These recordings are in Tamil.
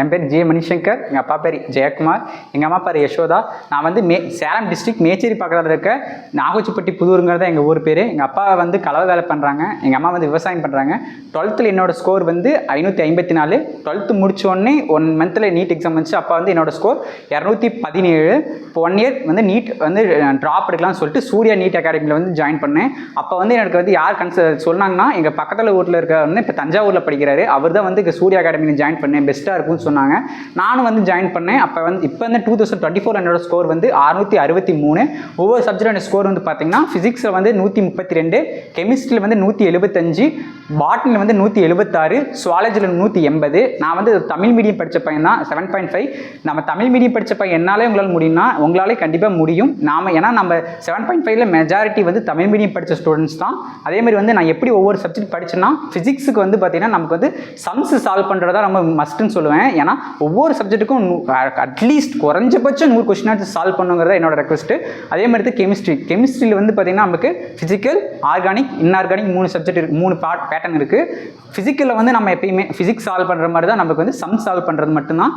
என் பேர் ஜே மணிசங்கர் எங்கள் அப்பா பேர் ஜெயக்குமார் எங்கள் அம்மா பேர் யசோதா. நான் வந்து மே சேலம் டிஸ்ட்ரிக் மேச்சேரி பக்கத்தில் இருக்க நாகச்சிப்பட்டி புதூருங்கிறத எங்கள் ஊர் பேர். எங்கள் அப்பா வந்து கலவை வேலை பண்ணுறாங்க எங்கள் அம்மா வந்து விவசாயம் பண்ணுறாங்க டுவெல்த்தில் என்னோடய ஸ்கோர் வந்து ஐநூற்றி ஐம்பத்தி நாலு. டுவெல்த்து முடிச்சோடனே ஒன் மந்தில் நீட் எக்ஸாம் வந்துச்சு. அப்போ வந்து என்னோடய ஸ்கோர் இரநூத்தி பதினேழு. இப்போ ஒன் இயர் வந்து நீட் வந்து ட்ராப் எடுக்கலாம்னு சொல்லிட்டு சூர்யா நீட் அகாடமியில் வந்து ஜாயின் பண்ணேன். அப்போ வந்து எனக்கு வந்து யார் கன்சல் சொன்னாங்கன்னா எங்கள் பக்கத்தில் ஊரில் இருக்க வந்து இப்போ தஞ்சாவூரில் படிக்கிறாரு. அவர் தான் வந்து சூர்யா அகாடமியில் ஜாயின் பண்ணேன். பெஸ்ட்டாக இருக்கும் சொன்னாங்க. நானும் வந்து ஜாயின் பண்ணேன். அப்போ வந்து இப்போ வந்து டூ தௌசண்ட் டுவெண்ட்டி ஃபோர் என்னோட ஸ்கோர் வந்து அறுநூற்றி அறுபத்தி மூணு. ஒவ்வொரு சப்ஜெக்டோட ஸ்கோர் வந்து பார்த்தீங்கன்னா ஃபிசிக்ஸில் வந்து நூற்றி முப்பத்தி ரெண்டு கெமிஸ்ட்ரியில் வந்து நூற்றி எழுபத்தஞ்சு பாட்டில் வந்து நூற்றி எழுபத்தாறு சுவாலஜியில் நூற்றி எண்பது. நான் வந்து தமிழ் மீடியம் படித்த பையன் தான் செவன் பாயிண்ட் ஃபைவ் நம்ம தமிழ் மீடியம் படித்த பையன் என்னாலே உங்களால் முடியும்னா உங்களாலே கண்டிப்பாக முடியும். நாம ஏன்னா நம்ம செவன் பாயிண்ட் ஃபைவ்ல மெஜாரிட்டி வந்து தமிழ் மீடியம் படித்த ஸ்டூடெண்ட்ஸ் தான். அதே மாதிரி வந்து நான் எப்படி ஒவ்வொரு சப்ஜெக்ட் படிச்சேன்னா ஃபிசிக்ஸுக்கு வந்து பார்த்தீங்கன்னா நமக்கு வந்து சம்ஸ் சால்வ் பண்ணுறதா ரொம்ப மஸ்ட்டுன்னு சொல்லுவேன். ஏன்னா ஒவ்வொரு சப்ஜெக்ட்டுக்கும் அட்லீஸ்ட் குறைஞ்சபட்சம் நூறு கொஸ்டினாச்சு சால்வ் பண்ணுங்கிறத என்னோட ரெக்வஸ்ட்டு அதே மாதிரி தான் கெமிஸ்ட்ரி கெமிஸ்ட்ரியில் வந்து பார்த்தீங்கன்னா நமக்கு ஃபிசிக்கல் ஆர்கானிக் இன்ஆர்கானிக் மூணு சப்ஜெக்ட் இருக்குது மூணு பார்ட் பேட்டர்ன் இருக்குது ஃபிசிக்கலில் வந்து நம்ம எப்பயுமே ஃபிசிக்ஸ் சால்வ் பண்ணுற மாதிரி தான் நமக்கு வந்து சம் சால்வ் பண்ணுறது மட்டும்தான்.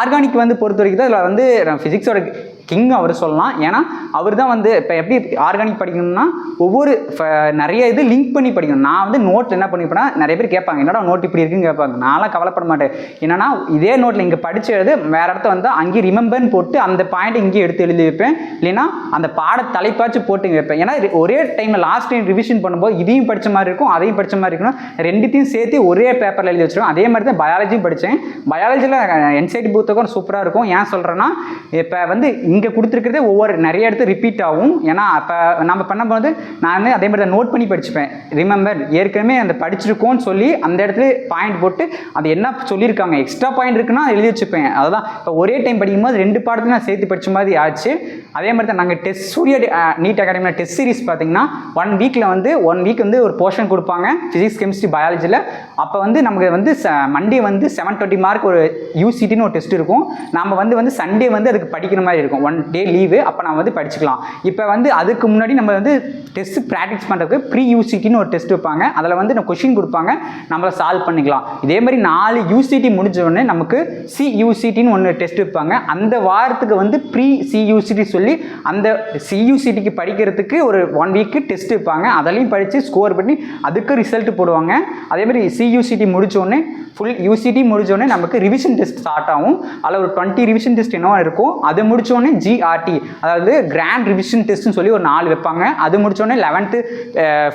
ஆர்கானிக் வந்து பொறுத்த வரைக்கும் தான் இதில் வந்து ஃபிசிக்ஸோட கிங் அவர் சொல்லலாம். ஏன்னா அவர் தான் வந்து இப்போ எப்படி ஆர்கானிக் படிக்கணும்னா ஒவ்வொரு ஃப- நிறைய இது லிங்க் பண்ணி படிக்கணும். நான் வந்து நோட் என்ன பண்ணிப்பேன்னா நிறைய பேர் கேட்பாங்க என்னடா நோட் இப்படி இருக்குன்னு? கேட்பாங்க. நான்லாம் கவலைப்பட மாட்டேன். என்னன்னா இதே நோட்டில் இங்கே படிச்சது வேற இடத்த வந்து அங்கேயே ரிமெம்பர்னு போட்டு அந்த பாயிண்ட் இங்கேயே எடுத்து எழுதி வைப்பேன். இல்லைன்னா அந்த பாட தலைப்பாச்சு போட்டு வைப்பேன். ஏன்னா ஒரே டைமில் லாஸ்ட் டைம் ரிவிஷன் பண்ணும்போது இதையும் படிச்ச மாதிரி இருக்கும் அதையும் படித்த மாதிரி இருக்கணும். ரெண்டுத்தையும் சேர்த்து ஒரே பேப்பரில் எழுதி வச்சிருக்கோம் அதே மாதிரி தான் பயாலஜியும் படித்தேன் பயாலஜியில் என்சைடி புத்தகம் சூப்பராக இருக்கும். ஏன் சொல்கிறேன்னா இப்போ வந்து இங்கே கொடுத்துருக்கிறதே ஒவ்வொரு நிறைய இடத்து ரிப்பீட் ஆகும். ஏன்னா அப்போ நம்ம பண்ணும்போது நான் வந்து அதே மாதிரி தான் நோட் பண்ணி படிச்சுப்பேன். ரிமெம்பர் ஏற்கனவே அந்த படிச்சிருக்கோம்னு சொல்லி அந்த இடத்துல பாயிண்ட் போட்டு அது என்ன சொல்லியிருக்காங்க? எக்ஸ்ட்ரா பாயிண்ட் இருக்குன்னா எழுதி வச்சுப்பேன். அதுதான் இப்போ ஒரே டைம் படிக்கும்போது ரெண்டு பாடத்தையும் நான் சேர்த்து படிச்ச மாதிரி ஆச்சு. அதே மாதிரி தான் நாங்கள் டெஸ்ட் சூரிய நீட் அகாடமியில் டெஸ்ட் சீரிஸ் பார்த்தீங்கன்னா ஒன் வீக்கில் வந்து ஒன் வீக் வந்து ஒரு போர்ஷன் கொடுப்பாங்க. ஃபிசிக்ஸ் கெமிஸ்ட்ரி பயாலஜியில் அப்போ வந்து நமக்கு வந்து மண்டே வந்து செவன் டுவெண்ட்டி மார்க் ஒரு யூசிட்டின்னு ஒரு டெஸ்ட் இருக்கும். நம்ம வந்து வந்து சண்டே வந்து அதுக்கு படிக்கிற மாதிரி இருக்கும். ஒன் டே லீவு அப்போ நம்ம வந்து படிச்சுக்கலாம். இப்போ வந்து அதுக்கு முன்னாடி நம்ம வந்து டெஸ்ட் ப்ராக்டிஸ் பண்ணுறதுக்கு ப்ரீ யூசிட்டின்னு ஒரு டெஸ்ட் வைப்பாங்க. அதில் வந்து நம்ம கொஷின் கொடுப்பாங்க. நம்மளை சால்வ் பண்ணிக்கலாம். இதே மாதிரி நாலு யூசிடி முடிஞ்சவொடனே நமக்கு சியூசிட்டின்னு ஒன்று டெஸ்ட் வைப்பாங்க. அந்த வாரத்துக்கு வந்து ப்ரீ சியூசிட்டி சொல்லி அந்த சியூசிட்டிக்கு படிக்கிறதுக்கு ஒரு ஒன் வீக்கு டெஸ்ட் வைப்பாங்க. அதிலையும் படித்து ஸ்கோர் பண்ணி அதுக்கு ரிசல்ட் போடுவாங்க. அதே மாதிரி சியூசிட்டி முடித்தோடனே ஃபுல் யூசிடி முடித்தோடனே உடனே நமக்கு ரிவிஷன் டெஸ்ட் ஸ்டார்ட் ஆகும். அதில் ஒரு டுவெண்ட்டி ரிவிஷன் டெஸ்ட் என்னவோ இருக்கும்? அது முடித்தோடனே ஜிஆர்டி அதாவது கிராண்ட் ரிவிஷன் டெஸ்ட்னு சொல்லி ஒரு நாலு வைப்பாங்க. அது முடிச்ச eleventh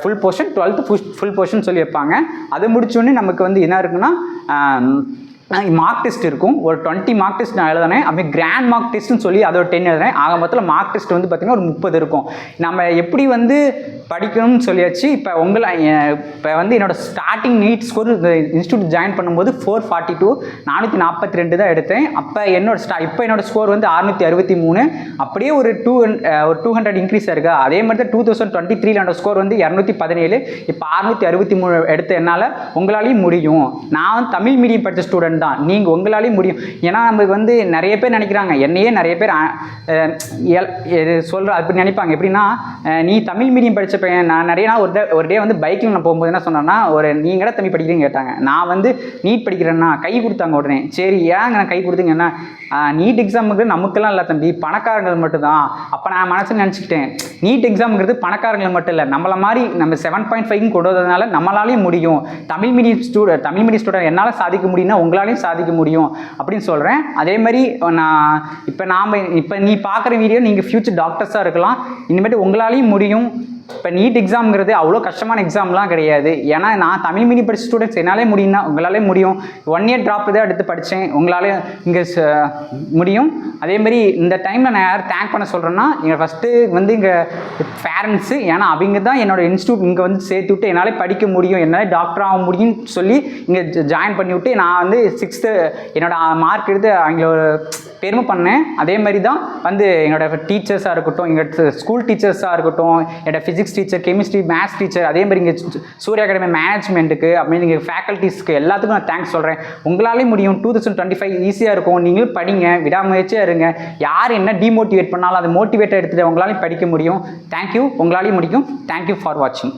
full portion twelfth full portion சொல்லி வைப்பாங்க. அது முடிச்ச நமக்கு வந்து என்ன இருக்குன்னா மார்க் டெஸ்ட் இருக்கும். ஒரு டுவெண்ட்டி மார்க் டெஸ்ட் நான் எழுதினேன். அப்படியே கிராண்ட் மார்க் டெஸ்ட்னு சொல்லி அதை ஒரு டென் எழுதுனேன். ஆக மொத்தத்தில் மார்க் டெஸ்ட் வந்து பார்த்திங்கன்னா ஒரு முப்பது இருக்கும். நம்ம எப்படி வந்து படிக்கணும்னு சொல்லியாச்சு. இப்போ உங்களை இப்போ வந்து என்னோட ஸ்டார்டிங் நீட் ஸ்கோர் இந்த இன்ஸ்டியூட் ஜாயின் பண்ணும்போது ஃபோர் ஃபார்ட்டி டூ நானூற்றி நாற்பத்தி ரெண்டு தான் எடுத்தேன். அப்போ என்னோட ஸ்டா இப்போ என்னோட ஸ்கோர் வந்து அறுநூற்றி அறுபத்தி மூணு. அப்படியே ஒரு டூ ஒரு டூ ஹண்ட்ரட் இன்க்ரீஸ் இருக்கா. அதே மாதிரி தான் டூ தௌசண்ட் டுவெண்ட்டி த்ரீ என்னோட ஸ்கோர் வந்து இரநூத்தி பதினேழு. இப்போ அறுநூற்றி அறுபத்தி மூணு எடுத்த என்னால் உங்களாலையும் முடியும். நான் வந்து தமிழ் மீடியம் படித்த ஸ்டூடெண்ட் தான். நீங்கள் உங்களாலையும் முடியும். ஏன்னா நமக்கு வந்து நிறைய பேர் நினைக்கிறாங்க. என்னையே நிறைய பேர் சொல்கிற அப்படி நினைப்பாங்க. எப்படின்னா நீ தமிழ் மீடியம் படித்த பையன் நான் நிறைய நான் ஒரு டே ஒரு டே வந்து பைக்கில் நான் போகும்போது என்ன சொன்னேன்னா ஒரு நீங்களே தமிழ் படிக்கிறீங்கன்னு கேட்டாங்க. நான் வந்து நீட் படிக்கிறேன்னா கை கொடுத்தாங்க உடனே. சரி ஏங்க நான் கை கொடுத்தீங்கன்னா நீட் எக்ஸாமுக்கு நமக்கெல்லாம் இல்லை தம்பி. பணக்காரங்கள் மட்டும்தான். அப்போ நான் மனசில் நினச்சிக்கிட்டேன். நீட் எக்ஸாமுங்கிறது பணக்காரங்கள் மட்டும் இல்லை. நம்மளை மாதிரி நம்ம செவன் பாயிண்ட் ஃபைவ் கொண்டு வந்ததுனால நம்மளாலையும் முடியும். Tamil medium student Tamil medium student என்னால் சாதிக்க முடியும்னா உங்களாலையும் சாதிக்க முடியும் அப்படின்னு சொல்கிறேன் அதே மாதிரி நான் இப்போ நாம் இப்போ நீ பார்க்குற வீடியோ நீங்கள் ஃப்யூச்சர் டாக்டர்ஸாக இருக்கலாம். இனிமேட்டு உங்களாலையும் முடியும். இப்போ நீட் எக்ஸாம்ங்கிறது அவ்வளோ கஷ்டமான எக்ஸாம்லாம் கிடையாது. ஏன்னா நான் தமிழ் மீடியம் படித்த ஸ்டூடெண்ட்ஸ் என்னாலே முடியும்னா உங்களாலே முடியும். ஒன் இயர் ட்ராப் தான் எடுத்து படித்தேன் உங்களாலே இங்கே முடியும். அதே மாதிரி இந்த டைமில் நான் யார் தேங்க் பண்ண சொல்கிறேன்னா எங்கள் ஃபஸ்ட்டு வந்து இங்கே பேரண்ட்ஸு ஏன்னா அவங்க தான் என்னோட இன்ஸ்டியூட் இங்கே வந்து சேர்த்து விட்டு என்னால் படிக்க முடியும் என்னால் டாக்டர் ஆக முடியும்னு சொல்லி இங்கே ஜாயின் பண்ணி விட்டு நான் வந்து சிக்ஸ்த்து என்னோடய மார்க் எடுத்து அவங்கள பெருமை பண்ணேன். அதே மாதிரி தான் வந்து என்னோடய டீச்சர்ஸாக இருக்கட்டும் எங்கள் ஸ்கூல் டீச்சர்ஸாக இருக்கட்டும் என்னோட physics teacher chemistry maths teacher அதே மாதிரி இங்கே சூரிய அகாடமி மேனேஜ்மெண்ட்டுக்கு அப்படின்னு இங்கே ஃபேக்கல்ட்டிஸ்க்கு எல்லாத்துக்கும் நான் தேங்க்ஸ் சொல்கிறேன் உங்களாலேயும் முடியும். டூ தௌசண்ட் டுவெண்ட்டி ஃபைவ் ஈஸியாக இருக்கும். நீங்களும் படிங்க. விடாமுயற்சியாக இருங்க. யார் என்ன டிமோட்டிவேட் பண்ணாலும் அதை மோட்டிவேட்டாக எடுத்துகிட்டு உங்களாலையும் படிக்க முடியும். தேங்க்யூ உங்களாலையும் முடியும் தேங்க்யூ ஃபார் வாட்சிங்